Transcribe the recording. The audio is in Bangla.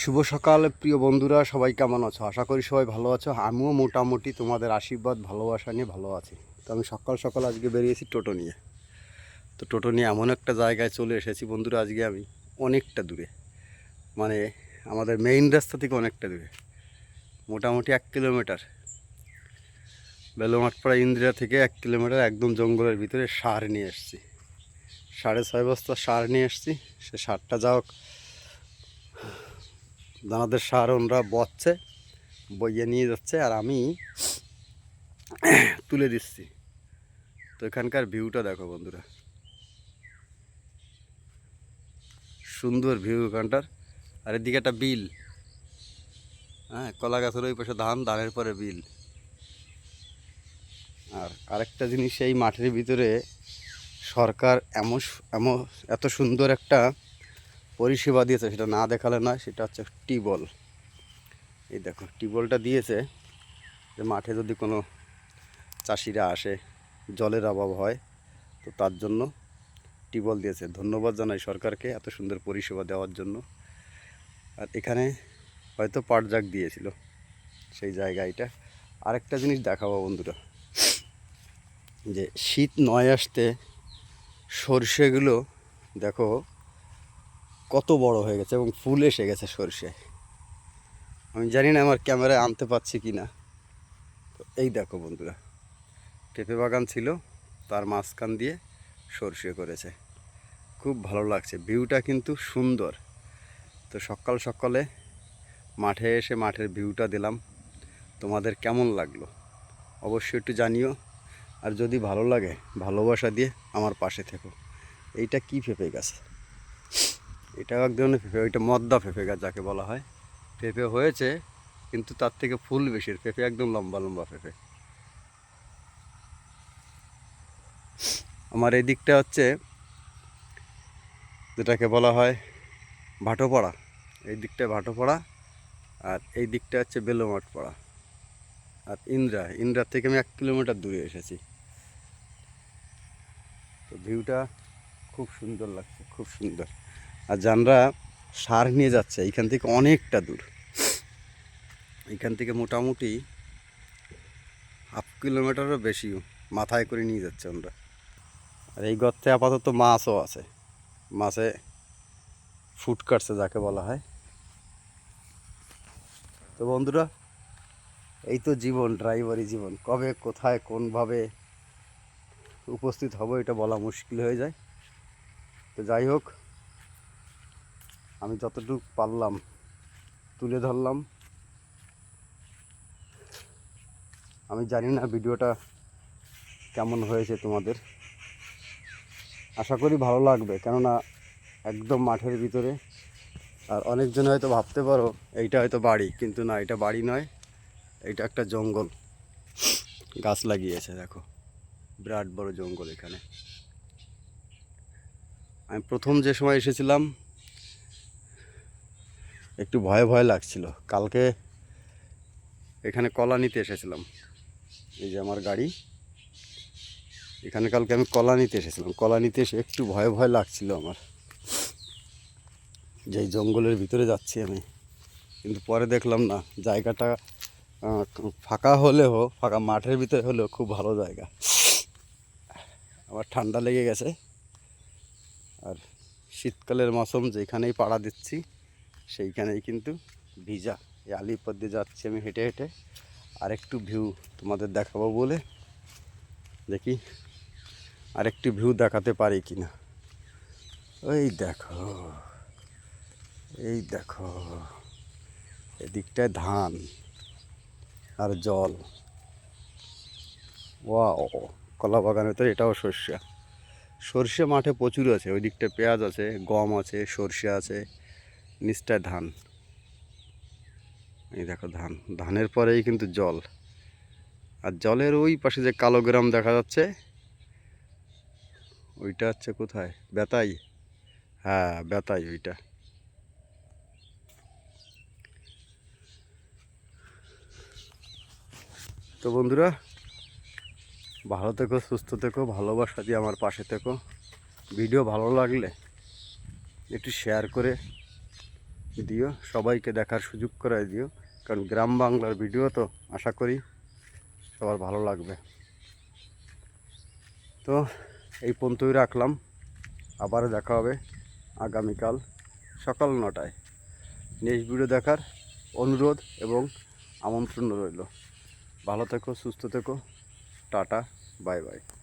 শুভ সকাল, প্রিয় বন্ধুরা, সবাই কেমন আছো? আশা করি সবাই ভালো আছো। আমিও মোটামুটি তোমাদের আশীর্বাদ, ভালোবাসা নিয়ে ভালো আছি। তো আমি সকাল সকাল আজকে বেরিয়েছি টোটো নিয়ে। তো টোটো নিয়ে এমন একটা জায়গায় চলে এসেছি বন্ধুরা আজকে আমি অনেকটা দূরে। মানে আমাদের মেইন রাস্তা থেকে অনেকটা দূরে। মোটামুটি এক কিলোমিটার। বেলুমাঠপাড়া ইন্দিরা থেকে এক কিলোমিটার একদম জঙ্গলের ভিতরে সার নিয়ে এসেছি। সাড়ে ছয় বস্তা সার নিয়ে এসেছি। সে সারটা যাও দানাদের সার ওনরা বচ্ছে, বইয়ে নিয়ে যাচ্ছে, আর আমি তুলে দিচ্ছি। তো এখানকার ভিউটা দেখো বন্ধুরা। সুন্দর ভিউ এখানটার। আর এদিকে একটা বিল। হ্যাঁ কলা গাছের ওই পাশে ধান, ধানের পরে বিল। আর আরেকটা জিনিস, এই মাঠের ভিতরে সরকার এমন এমন এত সুন্দর একটা পরিষেবা দিয়েছে, সেটা না দেখালে নয়, সেটা হচ্ছে টিবল। এই দেখো, টিবলটা দিয়েছে যে মাঠে যদি কোনো চাষিরা আসে, জলের অভাব হয়, তো তার জন্য টিবল দিয়েছে। ধন্যবাদ জানাই সরকারকে এত সুন্দর পরিষেবা দেওয়ার জন্য। আর এখানে হয়তো পাটজাক দিয়েছিল সেই জায়গাটা। আরেকটা জিনিস দেখাবো বন্ধুরা, যে শীত নয় আসতে সর্ষেগুলো, দেখো কত বড় হয়ে গেছে এবং ফুল এসে গেছে সরষে। আমি জানি না আমার ক্যামেরায় আনতে পারছি কি না। তো এই দেখো বন্ধুরা পেঁপে বাগান ছিল, তার মাঝখান দিয়ে সরষে করেছে। খুব ভালো লাগছে, ভিউটা কিন্তু সুন্দর। তো সকাল সকালে মাঠে এসে মাঠের ভিউটা দিলাম। তোমাদের কেমন লাগল? অবশ্যই একটু জানিও। আর যদি ভালো লাগে, ভালোবাসা দিয়ে আমার পাশে থেকো। এইটা কি পেঁপে গাছ? এটাও এক ধরনের পেঁপে ওইটা মদ্দা পেঁপে গাছ যাকে বলা হয়। পেঁপে হয়েছে, কিন্তু তার থেকে ফুল বেশির পেঁপে একদম লম্বা লম্বা পেঁপে আমার এই দিকটা হচ্ছে, যেটাকে বলা হয় ভাটোপাড়া। এই দিকটায় ভাটোপাড়া, আর এই দিকটা হচ্ছে বেলুমাঠ পাড়া। আর ইন্দ্রা ইন্দ্রার থেকে আমি এক কিলোমিটার দূরে এসেছি। তো ভিউটা খুব সুন্দর লাগছে, খুব সুন্দর। আর যানরা সার নিয়ে যাচ্ছে, এইখান থেকে অনেকটা দূর। এইখান থেকে মোটামুটি হাফ কিলোমিটারও বেশি মাথায় করে নিয়ে যাচ্ছে আমরা আর এই গর্তে আপাতত মাছও আছে। মাছে ফুট কাটছে যাকে বলা হয়। তো বন্ধুরা, এই তো জীবন, ড্রাইভারি জীবন। কবে, কোথায়, কোনভাবে উপস্থিত হব এটা বলা মুশকিল হয়ে যায়। তো যাই হোক আমি যতটুকু পারলাম তুলে ধরলাম। আমি জানি না ভিডিওটা কেমন হয়েছে তোমাদের। আশা করি ভালো লাগবে, কেননা একদম মাঠের ভিতরে। আর অনেকজন হয়তো ভাবতে পারো, এইটা হয়তো বাড়ি, কিন্তু না, এটা বাড়ি নয়, এটা একটা জঙ্গল। গাছ লাগিয়েছে, দেখো। বিরাট বড় জঙ্গল এখানে। আমি প্রথম যে সময় এসেছিলাম একটু ভয় ভয় লাগছিল। কালকে এখানে কলা নিতে এসেছিলাম। এই যে আমার গাড়ি। এখানে কালকে আমি কলা নিতে এসেছিলাম। কলা নিতে এসে একটু ভয় ভয় লাগছিল আমার। যে জঙ্গলের ভিতরে যাচ্ছি আমি। কিন্তু পরে দেখলাম না, জায়গাটা ফাঁকা হলেও, ফাঁকা মাঠের ভিতরে হলেও খুব ভালো জায়গা। আমার ঠান্ডা লেগে গেছে। আর শীতকালের মৌসুম যেখানেই পাড়া দিচ্ছি সেইখানেই কিন্তু ভিজা। এই আলিপথ দিয়ে যাচ্ছি আমি হেঁটে হেঁটে। আর একটু ভিউ তোমাদের দেখাবো বলে। দেখি আরেকটু ভিউ দেখাতে পারি কি না ওই দেখো, এই দেখো, এদিকটায় ধান আর জল। ওয়াও, কলা বাগানের ভিতরে এটাও সর্ষে। সর্ষে মাঠে প্রচুর আছে ওই দিকটায় পেঁয়াজ আছে, গম আছে, সর্ষে আছে। নিচটায় ধান। এই দেখো ধান। ধানের পরেই কিন্তু জল। আর জলের ওই পাশে যে কালো গ্রাম দেখা যাচ্ছে, ওইটা হচ্ছে কোথায়? বেতাই। হ্যাঁ বেতাই ওইটা। তো বন্ধুরা, ভালো থেকো, সুস্থ থেকো, ভালোবাসা দিয়ে আমার পাশে থেকো। ভিডিও ভালো লাগলে একটু শেয়ার করে দিও সবাইকে দেখার সুযোগ করে দিও। কারণ গ্রাম বাংলার ভিডিও তো, আশা করি সবার ভালো লাগবে। তো, এই পর্যন্তই রাখলাম। আবার দেখা হবে আগামীকাল সকাল নটায়। নেক্সট ভিডিও দেখার অনুরোধ এবং আমন্ত্রণ রইল। ভালো থেকো, সুস্থ থেকো। Tata, bye bye.